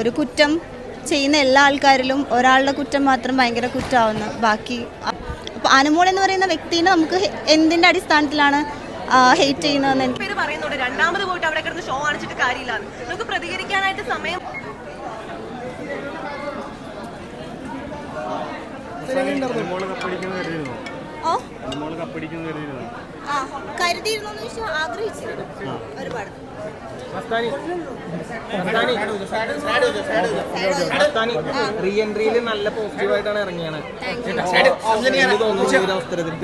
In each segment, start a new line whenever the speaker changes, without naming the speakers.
ഒരു കുറ്റം ചെയ്യുന്ന എല്ലാ ആൾക്കാരിലും ഒരാളുടെ കുറ്റം മാത്രം ഭയങ്കര കുറ്റമാവുന്നു ബാക്കി അപ്പോൾ അനുമോൾ എന്ന് പറയുന്ന വ്യക്തിനെ നമുക്ക് എന്തിന്റെ എന്തിന്റെ അടിസ്ഥാനത്തിലാണ് ഹെയ്റ്റ് ചെയ്യുന്നതെന്ന് എനിക്ക്
പേര് പറയുന്നുണ്ട്. രണ്ടാമത് പോയിട്ട് അവിടെ കിടന്ന് ഷോ കാണിച്ചിട്ട് കാര്യമില്ല. നമുക്ക് പ്രതികരിക്കാനായിട്ട് സമയം
ഓ
കരുതിയിരുന്നോ
ആ കരുതിയിരുന്നു എന്ന് വെച്ചാൽ ആഗ്രഹിച്ചിരുന്നു ഒരുപാട്.
റീ എൻട്രിയിൽ നല്ല പോസിറ്റീവ് ആയിട്ടാണ് ഇറങ്ങിയാണ്. എന്ത് തോന്നുന്നു ഈ ഒരു അവസരത്തിൽ.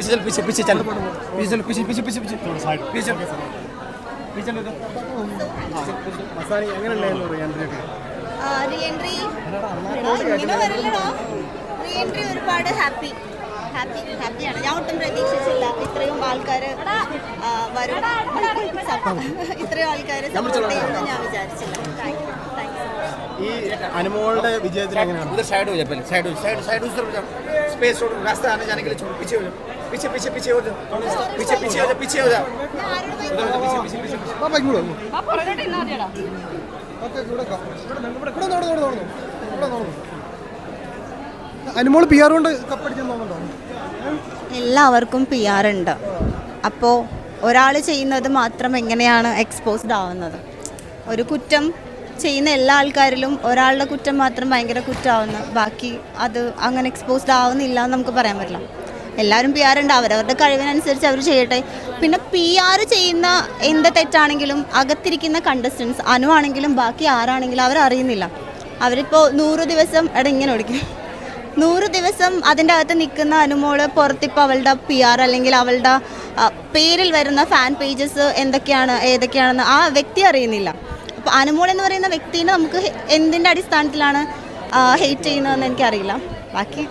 മസാനി എങ്ങനെ ഉണ്ടായിരുന്നു റിയാൻഡ്രിയൊക്കെ
റീ എൻട്രി റീ എൻട്രി ഒരുപാട് ഹാപ്പി ഹാപ്പി ഹാപ്പിയാണ് ഞാൻ ഒട്ടും പ്രതീക്ഷിച്ചില്ല. ഇത്രയും ആൾക്കാർ വരും. ഇത്രയും ആൾക്കാർ സപ്പോർട്ട് ചെയ്യുമെന്ന് ഞാൻ വിചാരിച്ചില്ല താങ്ക് യു താങ്ക് യു
ഈ അനുമോളുടെ വിജയത്തിന് എങ്ങനെയാണ്
उधर साइड हो जाए पहले साइड हो साइड साइड उस तरफ जाओ स्पेस छोड़ो रास्ता आने जाने के लिए छोड़ो पीछे हो जाओ पीछे पीछे पीछे हो जाओ पीछे पीछे हो जाओ पीछे हो जाओ
ഞാൻ ആരോട് പോയി
उधर हो जाओ पीछे पीछे पीछे पीछे
അനുമോൾ പി ആർ കൊണ്ട് കപ്പടിച്ചെന്ന് തോന്നുന്നുണ്ടോ
എല്ലാവർക്കും പി ആർ ഉണ്ട് അപ്പോൾ ഒരാൾ ചെയ്യുന്നത് മാത്രം എങ്ങനെയാണ് എക്സ്പോസ്ഡ് ആവുന്നത്? ഒരു കുറ്റം ചെയ്യുന്ന എല്ലാ ആൾക്കാരിലും ഒരാളുടെ കുറ്റം മാത്രം ഭയങ്കര കുറ്റമാവുന്നു ബാക്കി അത് അങ്ങനെ എക്സ്പോസ്ഡ് ആവുന്നില്ല എന്ന് നമുക്ക് പറയാൻ പറ്റില്ല. എല്ലാവരും പി ആർ ഉണ്ട്. അവരവരുടെ കഴിവിനനുസരിച്ച് അവർ ചെയ്യട്ടെ. പിന്നെ പി ആർ ചെയ്യുന്ന എന്ത് തെറ്റാണെങ്കിലും അകത്തിരിക്കുന്ന കണ്ടസ്റ്റൻസ് അനുവാണെങ്കിലും ബാക്കി ആരാണെങ്കിലും അവരറിയുന്നില്ല അവരിപ്പോൾ നൂറ് ദിവസം എടാ ഇങ്ങനെ ഓടിക്കും. നൂറ് ദിവസം അതിന്റെ അകത്ത് നിൽക്കുന്ന അനുമോൾ പുറത്തിപ്പോൾ അവളുടെ പി ആർ അല്ലെങ്കിൽ അവളുടെ പേരിൽ വരുന്ന ഫാൻ പേജസ് എന്തൊക്കെയാണ് ഏതൊക്കെയാണെന്ന് ആ വ്യക്തി അറിയുന്നില്ല. അപ്പോൾ അനുമോൾ എന്ന് പറയുന്ന വ്യക്തിനെ നമുക്ക് എന്തിന്റെ അടിസ്ഥാനത്തിലാണ് ഹെയ്റ്റ് ചെയ്യുന്നതെന്ന് എനിക്കറിയില്ല. ബാക്കി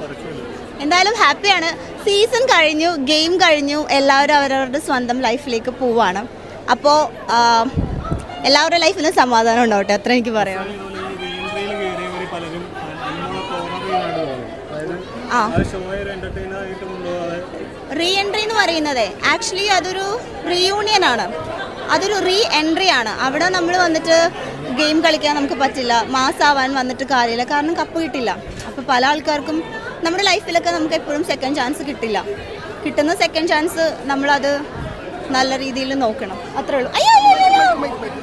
എന്തായാലും ഹാപ്പിയാണ് സീസൺ കഴിഞ്ഞു ഗെയിം കഴിഞ്ഞു എല്ലാവരും അവരവരുടെ സ്വന്തം ലൈഫിലേക്ക് പോവാണ്. അപ്പോൾ എല്ലാവരുടെ ലൈഫിലും സമാധാനം ഉണ്ടാവട്ടെ അത്ര എനിക്ക് പറയാം ആ. റീ എൻട്രി എന്ന് പറയുന്നത്. ആക്ച്വലി അതൊരു റീയൂണിയൻ ആണ്. അതൊരു റീ എൻട്രി ആണ്. അവിടെ നമ്മൾ വന്നിട്ട് ഗെയിം കളിക്കാൻ നമുക്ക് പറ്റില്ല. മാസാവാൻ വന്നിട്ട് കാര്യമില്ല. കാരണം കപ്പ് കിട്ടില്ല. അപ്പോൾ പല ആൾക്കാർക്കും നമ്മുടെ ലൈഫിലൊക്കെ നമുക്ക് എപ്പോഴും സെക്കൻഡ് ചാൻസ് കിട്ടില്ല. കിട്ടുന്ന സെക്കൻഡ് ചാൻസ് നമ്മളത് നല്ല രീതിയിൽ നോക്കണം. അത്രേ ഉള്ളൂ. അയ്യോ.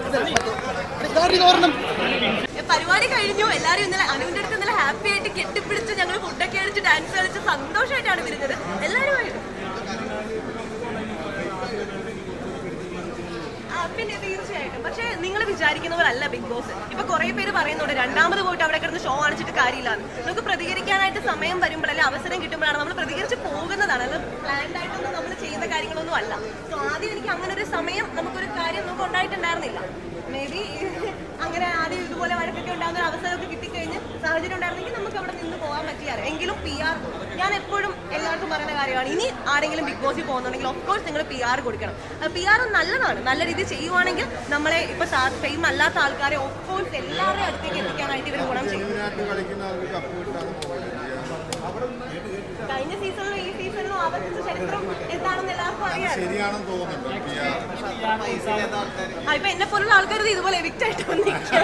കളിച്ച് സന്തോഷമായിട്ടാണ് വരുന്നത്. എല്ലാവരുമായിട്ടും. പിന്നെ തീർച്ചയായിട്ടും. പക്ഷേ നിങ്ങൾ വിചാരിക്കുന്നവരല്ല ബിഗ് ബോസ്. ഇപ്പൊ കുറെ പേര് പറയുന്നുണ്ട് രണ്ടാമത് പോയിട്ട് അവിടെ കിടന്ന് ഷോ കാണിച്ചിട്ട് കാര്യമില്ല നമുക്ക് പ്രതികരിക്കാനായിട്ട് സമയം വരുമ്പോഴല്ലേ അവസരം കിട്ടുമ്പോഴാണ് നമ്മൾ പ്രതികരിച്ച് പോകുന്നതാണ്. അത് പ്ലാൻഡ് ആയിട്ടൊന്നും നമ്മൾ ചെയ്യുന്ന കാര്യങ്ങളൊന്നും അല്ല. സോ ആദ്യം എനിക്ക് അങ്ങനെ ഒരു സമയം നമുക്കൊരു കാര്യം നമുക്ക് ഉണ്ടായിട്ടുണ്ടായിരുന്നില്ല. മേ ബി അങ്ങനെ ആദ്യം ഇതുപോലെ വഴക്കൊക്കെ ഉണ്ടാകുന്ന ഒരു അവസരമൊക്കെ കിട്ടിക്കഴിഞ്ഞ് സാഹചര്യം ഉണ്ടായിരുന്നെങ്കിൽ നമുക്ക് അവിടെ പറ്റിയാറ് എങ്കിലും പി ആർ ഞാൻ എപ്പോഴും എല്ലാവർക്കും പറയുന്ന കാര്യമാണ്. ഇനി ആരെങ്കിലും ബിഗ് ബോസിൽ പോകുന്നുണ്ടെങ്കിൽ ഓഫ് കോഴ്സ് നിങ്ങൾ പി ആർ കൊടുക്കണം. പി ആർ നല്ലതാണ്. നല്ല രീതിയിൽ ചെയ്യുവാണെങ്കിൽ നമ്മളെ ഇപ്പൊ ഫെയിം അല്ലാത്ത ആൾക്കാരെ ഓഫ് കോഴ്സ് എല്ലാവരുടെ അടുത്തേക്ക് എത്തിക്കാനായിട്ട് ഇവർ ഗുണം ചെയ്യും. കഴിഞ്ഞ സീസണിലും ഈ സീസണിലും ആവർത്തിച്ച ചരിത്രം എന്താണെന്ന് എല്ലാവർക്കും അറിയാം ആ, ഇപ്പൊ എന്നെ പോലുള്ള ആൾക്കാർ ഇതുപോലെ എവിക്റ്റ് ആയിട്ട് വന്നിരിക്കുക